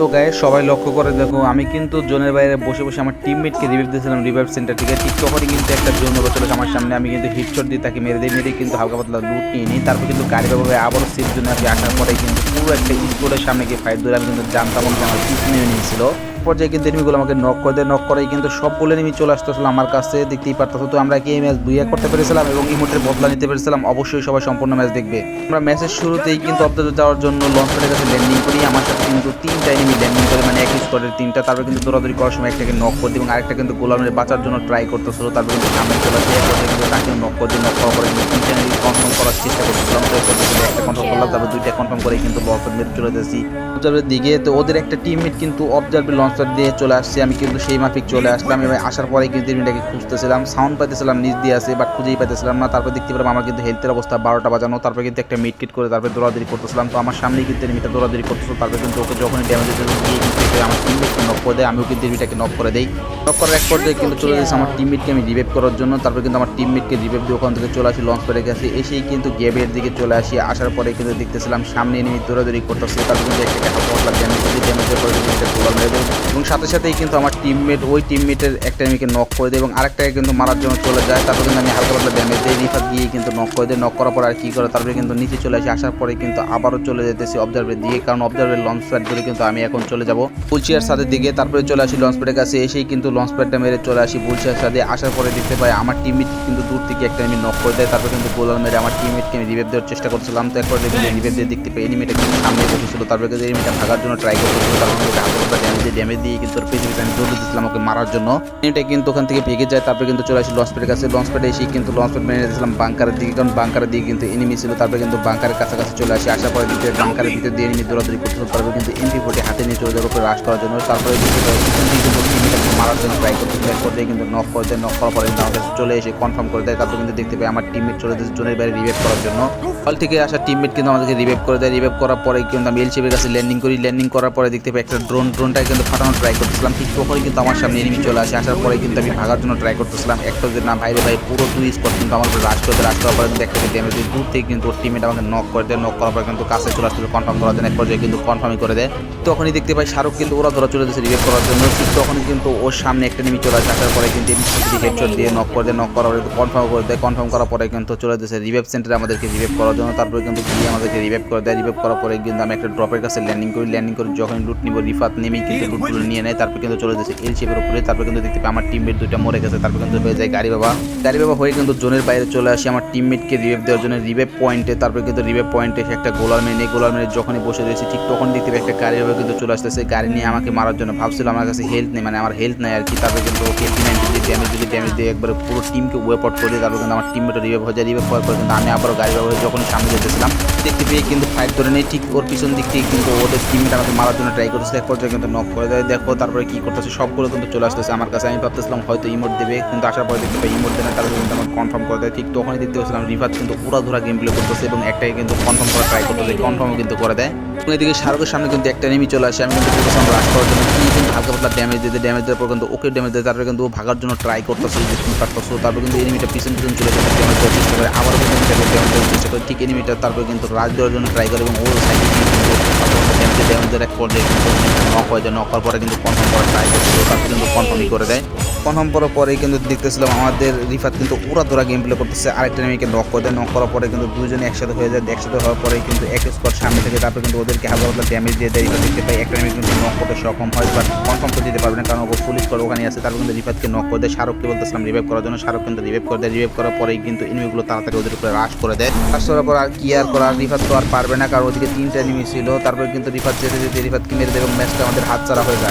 তো গায়ে সবাই লক্ষ্য করে দেখো, আমি কিন্তু জোনের বাইরে বসে বসে আমার টিমমেটকে রিভাইভ দিয়েছিলাম রিভাইভ সেন্টার থেকে ঠিক তখনই কিন্তু একটা জোন চলে আমার সামনে, আমি কিন্তু হিটশট দিয়ে তাকে মেরে দিয়ে মেরে কিন্তু হালকা পাতলা লুট নিয়ে নিই, তারপর কিন্তু গাড়ি ব্যবহারে আবারও সিট আমি আসার পরে কিন্তু পুরো একটা স্পোর্টের সামনে গিয়ে ফাইট ধরে আমি কিন্তু জানতাম, আমার নিয়ে পর্যায়ে কিন্তু এনিমিগুলো আমাকে নক করে দেয়। নক করেই কিন্তু সবগুলো এনিমি চলে আসতেছিল আমার কাছে, দেখতেই পারতেছো তো, আমরা কি এই ম্যাচ বুইয়া করতে পেরেছিলাম এবং ইমোটের বদলা নিতে পেরেছিলাম? অবশ্যই সবাই সম্পূর্ণ ম্যাচ দেখবে। আমরা ম্যাচের শুরুতেই কিন্তু অবজার্ভ যাওয়ার জন্য লঞ্চ প্যাডের কাছে ল্যান্ডিং করি। আমার সাথে কিন্তু তিনটা এনিমি ল্যান্ডিং করে মানে এক স্কোয়াডের তিনটা। তারপর কিন্তু দৌড়াদৌড়ি করার সময় একটাকে নক করে দিই এবং আরেকটা কিন্তু গোলামের বাঁচার জন্য ট্রাই করতেছিল। তারপর কিন্তু সামনে চলে আসে কিন্তু তাকে নক করে দিই নক করার পরে কিন্তু তিনটা এনিমি কনফার্ম করার চেষ্টা করছিলাম তো কিন্তু একটা কনফার্ম করলাম, তারপর দুইটা কনফার্ম করে কিন্তু লঞ্চ মেরে চলে যাচ্ছি অবজার্ভের দিকে, তো ওদের একটা টিমমেট কিন্তু অবজার্ভের লঞ্চ প্যাড দিয়ে চলে আসছি আমি কিন্তু সেই মাফিক চলে আসলাম এবং আসার পরে কিন্তু এনিমিটাকে খুঁজতেছিলাম সাউন্ড পাইতেছিলাম নিজ দিয়ে আছে বাট খুঁজেই পাইতেছিলাম না তারপর দেখতে পেলাম আমার কিন্তু হেলথের অবস্থা বারোটা বাজানো তারপর কিন্তু একটা মিট কিট করে তারপর দৌড়াদৌড়ি করতেছিলাম তো আমার সামনেই কিন্তু এনিমিটা দৌড়াদৌড়ি করতেছিল তারপর কিন্তু ওকে যখনই ড্যামেজ আমার টিমমেটকে নক করে দেয় আমিও কিন্তু এনিমিটাকে নক করে দেই নক করার এক পর্যায়ে কিন্তু চলে যাচ্ছে আমার টিমমেটকে আমি রিভাইভ করার জন্য তারপর কিন্তু আমার টিমমেটকে রিভাইভ দিয়ে ওখান থেকে চলে আসি লঞ্চ করে গেছে এসেই কিন্তু গেবের দিকে চলে আসি আসার পরে কিন্তু দেখতেছিলাম সামনে এনিমি দৌড়াদৌড়ি করতেছে তারপর কিন্তু একটা পাতলা ড্যামেজ দিয়ে ড্যামেজের পরে কিন্তু একটা গোলাম এবং সাথে সাথেই কিন্তু আমার টিমমেট ওই টিমমেটের একটা এনিমিকে নক করে দেয় এবং আরেকটাকে কিন্তু মারার জন্য চলে যায়। তারপর কিন্তু আমি হালকা পাতলা ড্যামেজ দিই রিফাত গিয়ে কিন্তু নক করে দেয়। নক করার পর আর কি করে? তারপরে কিন্তু নিচে চলে আসি। আসার পরে কিন্তু আবারও চলে যেতেছি অবজার্ভের দিকে। কারণ অবজার্ভের লঞ্চ প্যাড ধরে কিন্তু আমি এখন চলে যাব বুলচিয়ার সাথে দিকে। তারপরে চলে আসি লঞ্চ প্যাডের কাছে। এসেই কিন্তু লঞ্চ প্যাডটা মেরে চলে আসি বুলচিয়ার সাথে। আসার পরে দেখতে পাই আমার টিমমেট কিন্তু দূর থেকে একটা আমি নক করে দেয়। তারপর কিন্তু গোলাল মেরে আমার টিমমেটকে আমি রিভেভ দেওয়ার চেষ্টা করছিলাম। তো একবার রিভেভ দিয়ে দেখতে পাই এনিমিটা কিন্তু সামনে বসেছিল। তারপরে কিন্তু এনিমিটা ভাগার জন্য ট্রাই করতেছিল। তারপর কিন্তু হাতে ড্যামেজ দিয়ে ড্যামেজ দিয়ে কিন্তু ওর পেছনে আমি দৌড়ে দিয়েছিলাম ওকে মারার জন্য। এটা কিন্তু ওখান থেকে ভেঙে যায়, তারপরে কিন্তু চলে আসি লঞ্চ প্যাডের কাছে। লঞ্চ প্যাডে এসে কিন্তু লঞ্চ প্যাড মেরে দিয়েছিলাম বাংকারের দিকে, কারণ বাংকারের দিকে কিন্তু এনিমি ছিল। তারপরে কিন্তু বাংকারের কাছাকাছি চলে আসি, আসার পরে কিন্তু বাংকারের ভিতর দিয়ে এনিমি দৌড়াদৌড়ি করতেছিল তারপরে কিন্তু এমপি ফোর্টি হাতে নিয়ে চলে যাওয়ার উপরে রাশ করার জন্য। তারপরে মারার জন্য ট্রাই করতেছিল এরপর দিয়ে কিন্তু নক করে দেয় নক করার পরে কিন্তু আমাদের চলে এসে কনফার্ম করে দেয়। তারপর কিন্তু দেখতে পাই আমার টিমমেট চলে যাচ্ছে জোনের বাইরে রিভাইভ করার জন্য। হল থেকে আসা টিমমেট কিন্তু আমাদেরকে রিভাইভ করে দেয়। রিভাইভ করার পরে কিন্তু আমি এলসিবির কাছে ল্যান্ডিং করি। ল্যান্ডিং করার পরে দেখতে পাই একটা ড্রোন ড্রোনটাকে কিন্তু ফাটানোর ট্রাই করতেছিলাম। ঠিক তখনই কিন্তু আমার সামনে এনিমি চলে আসে। আসার পরে কিন্তু আমি ভাগার জন্য ট্রাই করতেছিলাম। একটা যে, না ভাইরে ভাই, পুরো দুই স্পট কিন্তু আমার রাশ করতে রাশ করার পরে কিন্তু একটা ড্যামেজ দূর থেকে কিন্তু ওর টিমমেট আমাকে নক করে দেয়। নক করার পরে কিন্তু কাছে চলে আসতে কনফার্ম করার জন্য। এক পর্যায়ে কিন্তু কনফার্মই করে দেয়। তখনই দেখতে পাই শাহরুখ কিন্তু ওরা ধরা চলে যাচ্ছে রিভেভ করার জন্য। ঠিক তখনই কিন্তু ওর সামনে একটা নেমে চলে আসে। আসার পরে কিন্তু হেডশট দিয়ে নক করে দেয় নক করার পরে কনফার্ম করে দেয়। কনফার্ম করার পরে কিন্তু চলে যাচ্ছে রিভেভ সেন্টারে আমাদেরকে রিভেভ করার জন্য তারপরে কিন্তু গিয়ে আমাদেরকে রিভেভ করে দেয়। রিভেভ করার পরে কিন্তু আমি একটা ড্রপের কাছে ল্যান্ডিং করি। ল্যান্ডিং করে যখন লুট নিব রিফাত নেমেই কিন্তু লুটগুলো নিয়ে নেয়, তারপর কিন্তু চলে যাচ্ছে এল শেপের উপরে। তারপর কিন্তু দেখতে আমার টিমমেট দুইটা মরে গেছে। তারপর কিন্তু হয়ে যায় গাড়ি বাবা। গাড়ি বাবা হয়ে কিন্তু জোনের বাইরে চলে আসি। আমার টিমমেটকে রিভেভ দেওয়ার জন্য রিভেভ পয়েন্টে তারপর কিন্তু রিভেভ পয়েন্টে একটা গোলার মেরে নেই গোলার মেরে যখনই বসে রয়েছে, ঠিক তখন দেখতে একটা গাড়ি বাবা কিন্তু চলে আসতেছে। গাড়ি নিয়ে আমাকে মারার জন্য ভাবছিল, আমার কাছে হেলথ নেই মানে আমার হেলথ নেই আর কি। তারপরে কিন্তু যদি ড্যামেজ যদি ড্যামেজ দিয়ে, একবারে পুরো টিমকে ওয়েপ আউট করে দিই তারপর কিন্তু আমার টিমমেটও রিভেভ হয়ে যায় রিভেভ হওয়ার পর কিন্তু আমি আবারও গাড়ি বাবা হয়ে যখন সামনে যেতেছিলাম, দেখতে পেয়ে কিন্তু ফাইট ধরে নেই ঠিক ওর পিছন দিক থেকে কিন্তু ওদের টিমমেট আমাকে মারার জন্য ট্রাই করতেছে। এক পর্যায়ে কিন্তু নক করে দেয়, দেখো তারপরে কি করতেছে, সবগুলো কিন্তু চলে আসতেছে আমার কাছে। আমি ভাবতেছিলাম হয়তো ইমোট দেবে, কিন্তু আসার পরে দেখতে পাই ইমোট দেয় না তারপরে কিন্তু আমার কনফার্ম করে দেয়। ঠিক তখনই দেখতে পাচ্ছিলাম রিভার কিন্তু পুরা ধরা গেম প্লে করতেছে এবং একটাই কিন্তু কনফার্ম করা ট্রাই করতেছে কনফার্মও কিন্তু করে দেয়। এবং এদিকে শাহরুখের সামনে কিন্তু একটা নেমি চলে আসে, আমি কিন্তু রাশ করার জন্য কিন্তু হালকা পাতলা ড্যামেজ দিতে ড্যামেজ দেওয়ার পর কিন্তু ওকে ড্যামেজ দেয়, তারপরে কিন্তু ভাগার জন্য ট্রাই করতেছে যে তুমি পারতেছো তারপর কিন্তু এনিমিটা পিছন পিছন চলে যাবে ড্যামেজ চেষ্টা করে আবার কিন্তু ড্যামেজ দেওয়ার চেষ্টা করে ঠিক এনিমিটা তারপরে কিন্তু রাজ দেওয়ার জন্য ট্রাই করে এবং ওর সাইডে কিন্তু ড্যামেজ দেওয়ার এক পর্যায়ে কিন্তু নক হয়ে যায়। নক পরে কিন্তু কনফার্ম করার ট্রাই করছিল তারপর কিন্তু কনফার্মই করে দেয়। কনফার্ম করার পরে কিন্তু দেখতেছিলাম আমাদের রিফাত কিন্তু ওরা ধরা গেম প্লে করতেছে, আরেকটা নেমিকে নক করে দেয়। নক করার পরে কিন্তু দুজনে একসাথে হয়ে যায়, একসাথে হওয়ার পরে কিন্তু এক স্কোয়াড সামনে থেকে তারপরে কিন্তু ওদেরকে হালকা পাতলা ড্যামেজ দিয়ে দেয়। দেখতে পাই একটা নেমি কিন্তু সক্ষম হয় বা কনফার্ম করে দিতে পারবে না, কারণ পুলিশ করে ওখানে আছে তারপর কিন্তু রিফাতকে নক করে দেয়। শাহরুখকে বলতেছিলাম রিভাইভ করার জন্য, শাহরুখ কিন্তু রিভাইভ করে দেয়। রিভাইভ করার পরেই কিন্তু এনিমিগুলো তাড়াতাড়ি ওদের উপরে রাশ করে দেয়। রাশ করার পর আর কি আর করার রিফাত তো আর পারবে না, কারণ ওদিকে তিনটা এনিমি ছিল। তারপরে কিন্তু রিফাত যেতে যেতে রিফাতকে মেরে দেবে ম্যাচটা আমাদের হাত ছাড়া হয়ে যায়।